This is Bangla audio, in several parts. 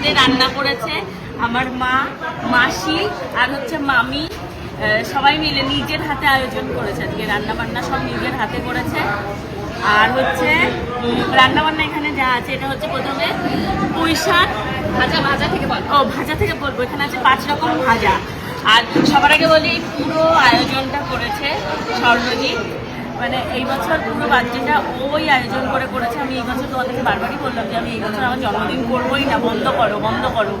হাতে রান্না করেছে আমার মা মাসি আর হচ্ছে মামি। সবাই মিলে নিজের হাতে আয়োজন করেছে আজকে। রান্না বান্না সব নিজের হাতে করেছে। আর হচ্ছে রান্না বান্না এখানে যা আছে এটা হচ্ছে প্রথমে পুঁই শাক। ভাজা ভাজা থেকে বল। ও ভাজা থেকে বলব। এখানে আছে পাঁচ রকম ভাজা। আর সবার আগে বলি পুরো আয়োজনটা করেছে স্বর্ণজিৎ। মানে এই বছর পুরো বাচ্চাটা ওই আয়োজন করে করেছে। আমি এই বছর তোমাদেরকে বারবারই বললাম যে আমি এই বছর আমার জন্মদিন করবোই না বন্ধ করো বন্ধ করো।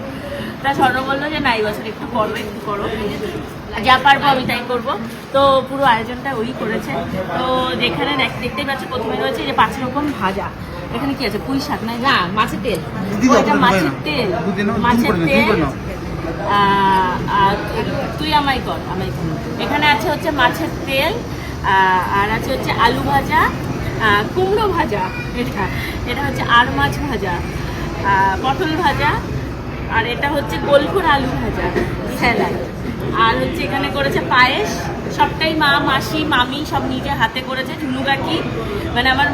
তা স্বর্ণ বলল যে না এই বছর একটু করো একটু করো। যা পারব আমি তাই করব। তো পুরো আয়োজনটা ওই করেছে। তো যেখানে দেখ- দেখতেই পাচ্ছি প্রথমে রয়েছে যে পাঁচ রকম ভাজা। এখানে কি আছে? পুঁই শাক না না মাছের তেল। ও, এটা মাছের তেল। মাছের তেল আর তুই আমায় কর আমায় কর। এখানে আছে হচ্ছে মাছের তেল আর আছে হচ্ছে আলু ভাজা কুমড়ো ভাজা, এটা এটা হচ্ছে আর মাছ ভাজা পটল ভাজা, আর এটা হচ্ছে গোলপুর আলু ভাজা, স্যালাড। আর হচ্ছে এখানে করেছে পায়েস, সবটাই মা, মাসি, মামি সব নিজে হাতে করেছে, ঝুনু কাকি মানে আমার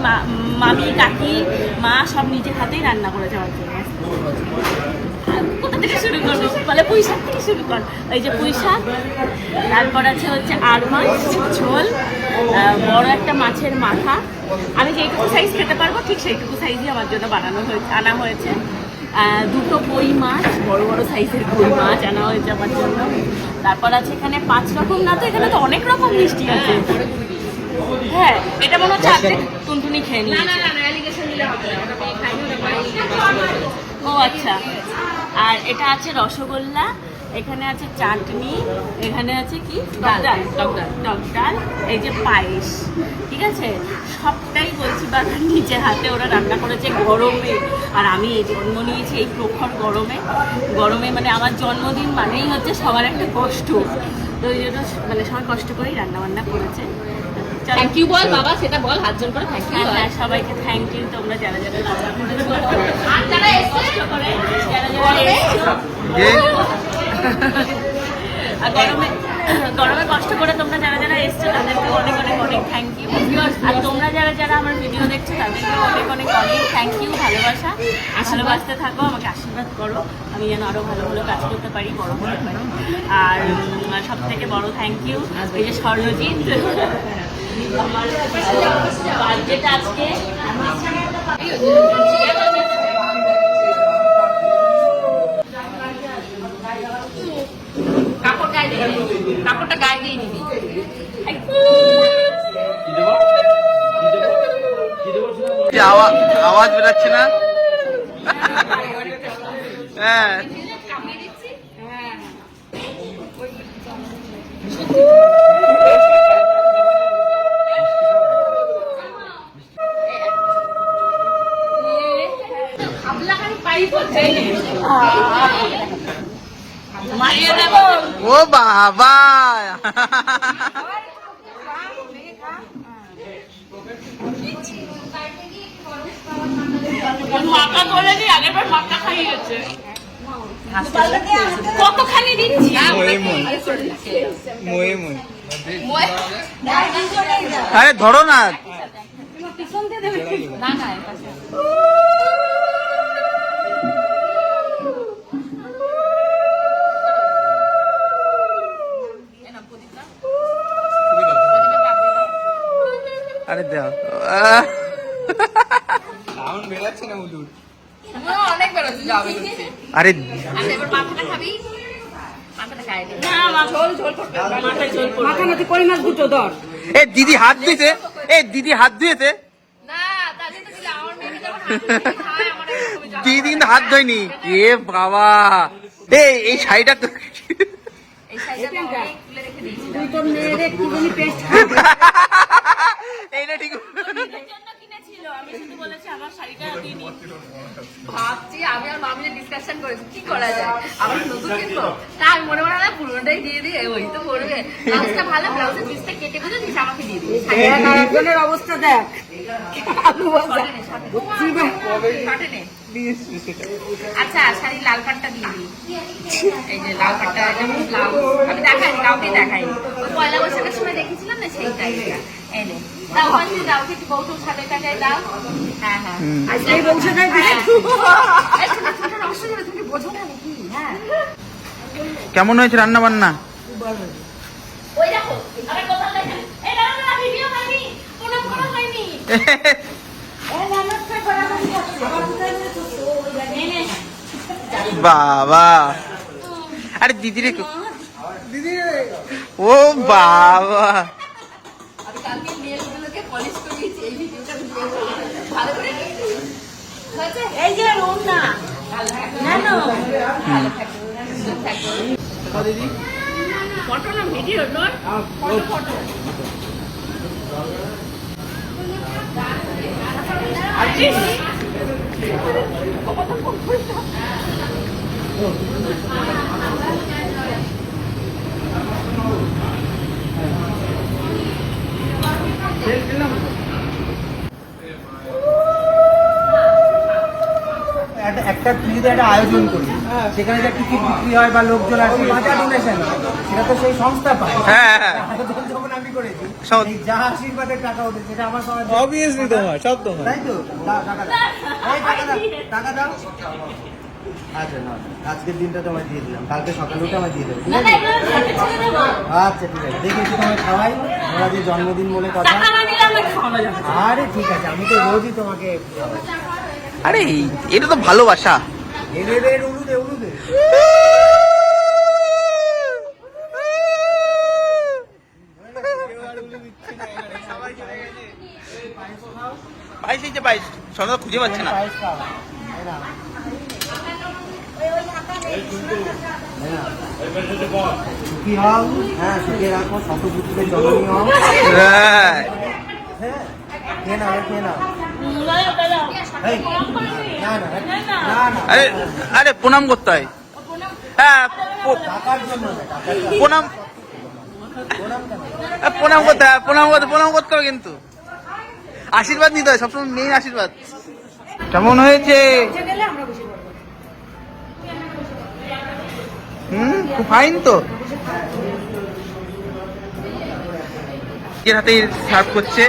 মামি, কাকি, মা সব নিজের হাতেই রান্না করেছে আমার জন্য। থেকে শুরু করব। বলে পুঁই শাক থেকে শুরু কর। এই যে পুঁই শাক তারপর আছে হচ্ছে আর মাছ ঝোল বড় একটা মাছের মাথা। আমি যেইটুকু সাইজ খেতে পারব ঠিক সেইটুকু সাইজই আমার জন্য বানানো হয়েছে আনা হয়েছে। দুটো কই মাছ বড় বড় সাইজের কই মাছ আনা হয়েছে আমার জন্য। তারপর আছে এখানে পাঁচ রকম না তো এখানে তো অনেক রকম মিষ্টি আছে। হ্যাঁ এটা মনে হচ্ছে টুনটুনি খেয়ে নিয়েছে। ও আচ্ছা। আর এটা আছে রসগোল্লা এখানে আছে চাটনি এখানে আছে কি? টক ডাল। টক ডাল এই যে পায়েস ঠিক আছে? সবটাই বলছি বাগান নিজের হাতে ওরা রান্না করেছে গরমে। আর আমি এই জন্ম নিয়েছি এই প্রখর গরমে। গরমে মানে আমার জন্মদিন মানেই হচ্ছে সবার একটা কষ্ট। তো ওই জন্য মানে সবাই কষ্ট করেই রান্না বান্না করেছে। থ্যাংক ইউ বল বাবা সেটা বল হাত জোর করে থ্যাংক ইউ হ্যাঁ, সবাইকে থ্যাংক ইউ তোমরা যারা যারা করেছ। আর যারা এসছে? কষ্ট করে যারা যারা। আর গরমে গরমে কষ্ট করে তোমরা যারা যারা এসছো তাদেরকে অনেক অনেক অনেক থ্যাংক ইউ আর তোমরা যারা যারা আমার ভিডিও দেখছ তাদেরকে অনেক অনেক অনেক থ্যাংক ইউ ভালোবাসা। ভালোবাসতে থাকো আমাকে আশীর্বাদ করো। আমি যেন আরও ভালো ভালো কাজ করতে পারি বড় হতে পারি। আর সব থেকে বড় থ্যাংক ইউ এই যে স্বর্ণজিৎ। আজকে কাপড়টা আওয়াজ বেরোচ্ছে না? হ্যাঁ। ও বাবা। মাকা তোলে নি আগের বার মাকা খাইয়ে কতখানি দিচ্ছি? আরে ধরো না। না না এর পাশে। আরে আমার মেয়ে যখন হাত দিয়ে খায় আমার এরকমই জ্বালা দিদি কিন্তু হাত ধোয়নি। এ বাবা। এ এই শাড়িটা তো তুই তোর মেয়ের একটুখানি পেস্ট এইটা ঠিক। নিজের জন্য কিনেছিল আমি শুধু বলেছি আমার শাড়িটা দিয়ে নিন ভাবছি আমি আর মামিয়ে ডিসকাশন করেছি কি করা যায়? আবার নতুন কিনবো তা আমি মনে মনে না পুরোটাই দিয়ে দিয়ে ওই তো করবে। ব্লাউজটা ভালো ব্লাউজের পিসটা কেটে বুঝে দিস আমাকে দিয়ে দিবি একজনের অবস্থা দেখ। আচ্ছা শাড়ি লাল পাটটা দিয়ে দিই। এই যে লাল পাটটা এটা ব্লাউজ। আমি দেখাইনি কাউকে দেখাইনি ওই পয়লা বৈশাখের সময় দেখেছিলাম না সেই টাইপটা এনে দাও পাশে দাও কিছু বউটু সাথে টাকায় দাও। হ্যাঁ হ্যাঁ। আজকে ধরে তুমি কেমন হয়েছে রান্না বান্না ওই দেখো আরে কোথাও দেখেন। এই না না ভিডিও হয়নি কোনো কোনো হয়নি নে, নে। বাবা। আরে দিদি রে ও বাবা। ফটো না ভিডিও নয়? Photo photo. একটা একটা যদি একটা আয়োজন করি। সেখানে যে টিকিট বিক্রি হয় বা লোকজন আসে। বাজার ডোনেশন সেটা তো সেই সংস্থা পায়। হ্যাঁ হ্যাঁ যখন আমি করেছি যা আশীর্বাদের টাকা ওঠে সেটা আমার সবার অবভিয়াসলি তোমার সব তোমার তাই তো? টাকা দাও টাকা দাও। আচ্ছা না আজকের দিনটা তোমায় দিয়ে দিলাম। কালকে সকালে উঠে আমায় দিয়ে দেবো ঠিক আছে? আচ্ছা ঠিক আছে। দেখি একটু তোমায় খাওয়াই। ওরা যে জন্মদিন বলে কথা। আমার। আরে ঠিক আছে আমি তো রোজই তোমাকে। আরে এটা তো ভালোবাসা। এনে দে উলু দে উলু দে পাইস এই যে সন্ধ্যা খুঁজে পাচ্ছে না পায়েস খাও। এই নাও। এই নাও। সুখী হও হ্যাঁ সুখে রাখো জননী হও। হ্যাঁ। হ্যাঁ খেয়ে নাও খেয়ে নাও। আরে আরে প্রণাম করতে হয়। হ্যাঁ। প্রণাম। প্রণাম প্রণাম করতে হয় প্রণাম করতে প্রণাম করতে হবে কিন্তু। আশীর্বাদ নিতে হয় সবসময় মেইন আশীর্বাদ। কেমন হয়েছে? ফাইন তো? এর হাতে সার্ভ করছে।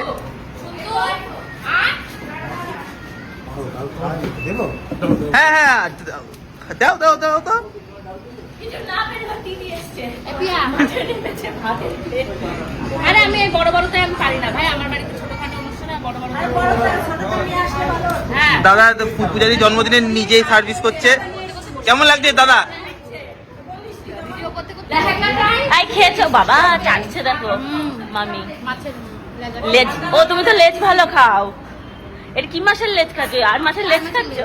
হ্যাঁ হ্যাঁ দাও দাও দাও দাও দিদি plate। আরে আমি এই বড় বড়তে আমি পারি না। ভাই আমার বাড়িতে ছোটখাটো অনুষ্ঠানে বড় বড় হ্যাঁ। দাদা তো পু- পূজারি জন্মদিনে নিজেই সার্ভিস করছে। কেমন লাগছে দাদা? খেয়েছো, বাবা, চাটছে দেখো, মামি। লেজ, ও, তুমি তো লেজ ভালো খাও। এটা কি মাছের লেজ খাচ্ছ? আর মাছের লেজ খাচ্ছ?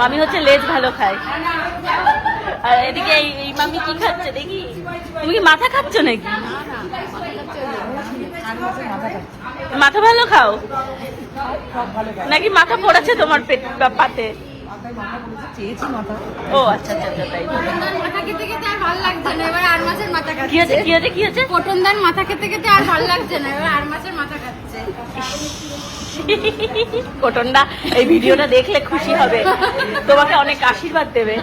মামি হচ্ছে লেজ ভালো খায়। আর এদিকে এই মামি দেখি? তুমি কি মাথা খাচ্ছ নাকি? মাথা ভালো খাও? নাকি মাথা পড়েছে তোমার পেট বা- পাতে ও আচ্ছা আচ্ছা আচ্ছা তাই। মাথা খেতে খেতে আর ভালো লাগছে না এবার আর মাছের মাথা কি খাচ্ছে। কি হয়েছে কি দান মাথা খেতে খেতে আর ভালো লাগছে না এবার আর মাছের মাথা খাচ্ছে। কোটনদা এই ভিডিওটা দেখলে খুশি হবে। তোমাকে অনেক আশীর্বাদ দেবে।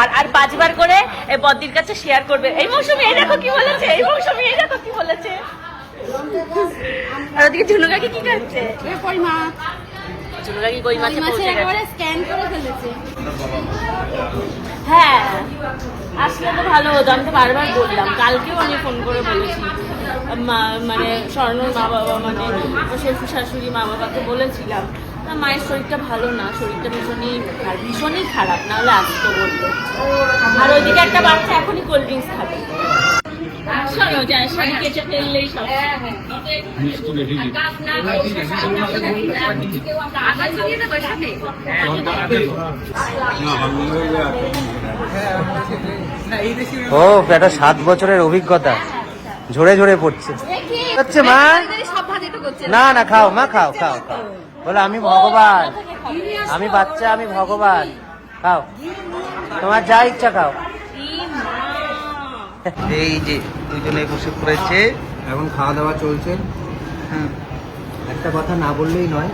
আর আর পাঁচবার করে এই বদ্দির কাছে শেয়ার করবে। এই মৌসুমি এই দেখো কি বলেছে এই মৌসুমি এই দেখো কি বলেছে। আর ওদিকে ঝুনু কাকি কি করছে এরপর মা ঝুনু কাকি কই মাছে পৌঁছে গেছে? স্ক্যান করে ফেলেছে। হ্যাঁ। আসলে তো ভালো হতো আমি তো বারবার বললাম। কালকেও আমি ফোন করে বলেছি। মা- মানে স্বর্ণর মা বাবা মানে শ্বশুর শাশুড়ি মা বাবাকে বলেছিলাম। না মায়ের শরীরটা ভালো না শরীরটা ভীষণই ভীষণই খারাপ নাহলে আসতো বলল। আর ওইদিকে একটা বাচ্চা এখনই কোল্ড ড্রিঙ্কস খাবে। ও একটা সাত বছরের অভিজ্ঞতা। ঝরে ঝরে পড়ছে। হচ্ছে মা? না না, খাও, মা, খাও খাও খাও। বলো, আমি ভগবান। আমি বাচ্চা, আমি ভগবান। খাও। তোমার যা ইচ্ছা খাও। এই যে দুজনে বসে পড়েছে। এখন খাওয়া দাওয়া চলছে। হুম। একটা কথা না বললেই নয়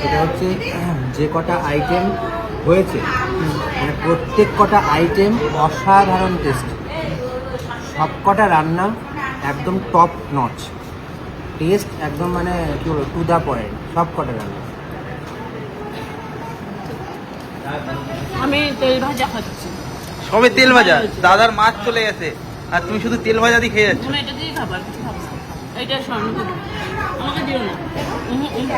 সেটা হচ্ছে যে কটা আইটেম হয়েছে মানে প্রত্যেক কটা আইটেম অসাধারণ টেস্ট সব কটা রান্না একদম টপ নচ টেস্ট একদম মানে কি বলব টু দা পয়েন্ট সব কটা রান্না। আমি তেল ভাজা খাচ্ছি। সবে তেল ভাজা। দাদার মাছ চলে গেছে। আর তুমি শুধু তেল ভাজা দিয়ে খেয়ে যাচ্ছ। এটা দিয়ে খাবার কিছু খাব না। এইটা স্বর্ণ আমাকে দিও না। উহু, উহু।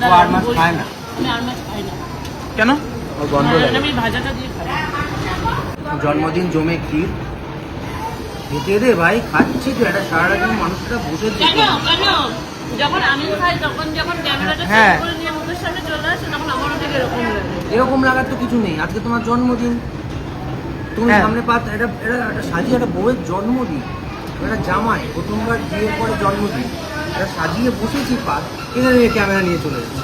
না, ও আর মাছ খায় না? আমি আর মাছ খাই না। কেন? গন্ধ আমি ভাজাটা দিয়ে খাই জন্মদিন জমে ক্ষীর। খেতে দে ভাই খাচ্ছি তো একটা সারাটা দিন মানুষটা বসে কেন কেন? যখন আমি খাই তখন যখন ক্যামেরাটা হ্যাঁ। করে নিয়ে মুখের সামনে চলে আসে তখন আমারও ঠিক এরকম লাগে। এরকম লাগার তো কিছু নেই। আজকে তোমার জন্মদিন। তুমি হ্যাঁ। সামনে পাত এটা এটা একটা সাজিয়ে একটা বউয়ের জন্মদিন। একটা জামাই প্রথমবার বিয়ের পরে জন্মদিন। এটা সাজিয়ে বসেছি পাত এখানে ক্যামেরা নিয়ে চলে যাচ্ছে।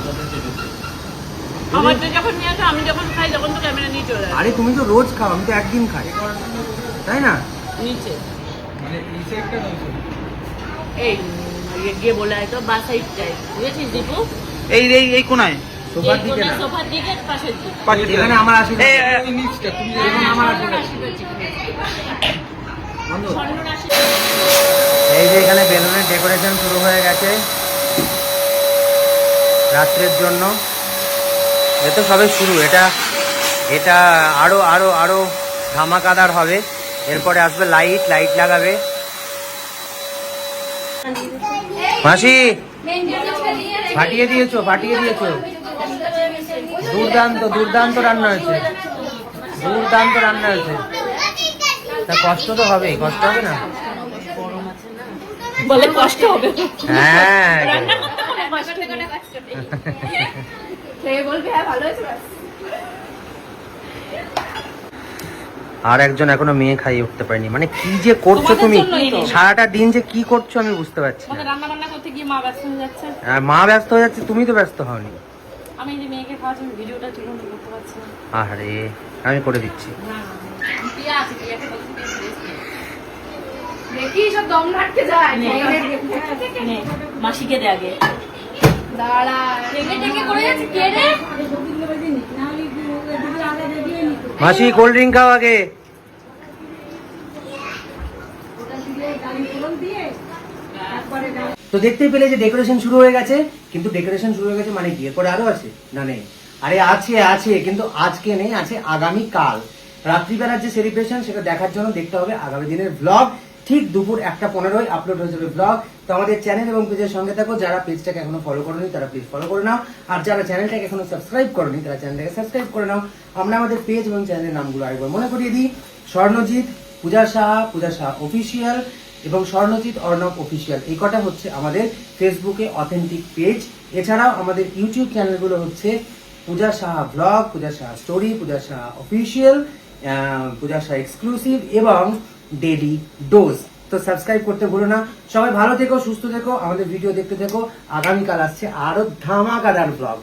আমার যখন নিয়ে আসে আমি যখন খাই তখন তো ক্যামেরা নিয়ে চলে আরে তুমি তো রোজ খাও আমি তো একদিন খাই। তাই না? নিচে। এই গিয়ে বলে হয়তো বা সাইড চাই বুঝেছিস দীপু? এই এই এই কোনায়? সোফার দিকে না? সোফার দিকে পাশের দিকে। পাশে এখানে আমার আশীর্বাদ এই, এই, এখানে আমার আশীর্বাদ বন্ধু। এই যে এখানে বেলুনের ডেকোরেশন শুরু হয়ে গেছে রাত্রের জন্য। এ তো সবে শুরু এটা এটা আরও আরও আরও ধামাকাদার হবে। এরপরে আসবে লাইট লাইট লাগাবে। মাসি! ফাটিয়ে দিয়েছ ফাটিয়ে দিয়েছ। দুর্দান্ত দুর্দান্ত রান্না হয়েছে। দুর্দান্ত রান্না হয়েছে। তা কষ্ট তো হবেই কষ্ট হবে না? বলে কষ্ট হবে। হ্যাঁ। হ্যাঁ। আর একজন এখনও মেয়ে খাইয়ে উঠতে পারেনি। মানে কি যে করছ তুমি? সারাটা দিন যে কি করছ আমি বুঝতে পারছি হয়ে মা ব্যস্ত হয়ে যাচ্ছে তুমি তো ব্যস্ত হওনি। আমি যে মেয়েকে খাওয়াচ্ছি আমি ভিডিওটা ঠিক মতো করতে পারছি না আরে আমি করে দিচ্ছি। দেখি সব দম নাটকে যায়। মাসিকে দে আগে। দাঁড়া ডেকে ডেকে করে যাচ্ছে কে রে? মাসি কোল্ড ড্রিঙ্ক খাও আগে। তো দেখতেই পেলে যে ডেকোরেশন শুরু হয়ে গেছে, কিন্তু ডেকোরেশন শুরু হয়ে গেছে মানে কি এরপরে আরও আছে? না নেই। আরে আছে আছে, কিন্তু আজকে নেই, আছে আগামী কাল রাত্রিবেলার যে সেলিব্রেশন সেটা দেখার জন্য দেখতে হবে আগামী দিনের ব্লগ ঠিক দুপুর একটা পনেরোই আপলোড হয়ে যাবে ব্লগ তো আমাদের চ্যানেল এবং পেজের সঙ্গে থাকো, যারা পেজটাকে এখনও ফলো করোনি তারা প্লিজ ফলো করে নাও। আর যারা চ্যানেলটাকে এখনও সাবস্ক্রাইব করোনি তারা চ্যানেলটাকে সাবস্ক্রাইব করে নাও। আমরা আমাদের পেজ এবং চ্যানেলের নামগুলো আরেকবার মনে করিয়ে দিই। স্বর্ণজিৎ, পূজা সাহা পূজা সাহা অফিসিয়াল এবং স্বর্ণজিৎ অর্ণব অফিসিয়াল এই কটা হচ্ছে আমাদের ফেসবুকে অথেন্টিক পেজ এছাড়াও আমাদের ইউটিউব চ্যানেলগুলো হচ্ছে Puja Saha vlog Puja Saha story Puja Saha official Puja Saha exclusive এবং ডেলি ডোজ তো সাবস্ক্রাইব করতে ভুলো না। সবাই ভালো থেকো, সুস্থ থেকো, আমাদের ভিডিও দেখতে থেকো। আগামীকাল আসছে আরও ধামাকাদার ব্লগ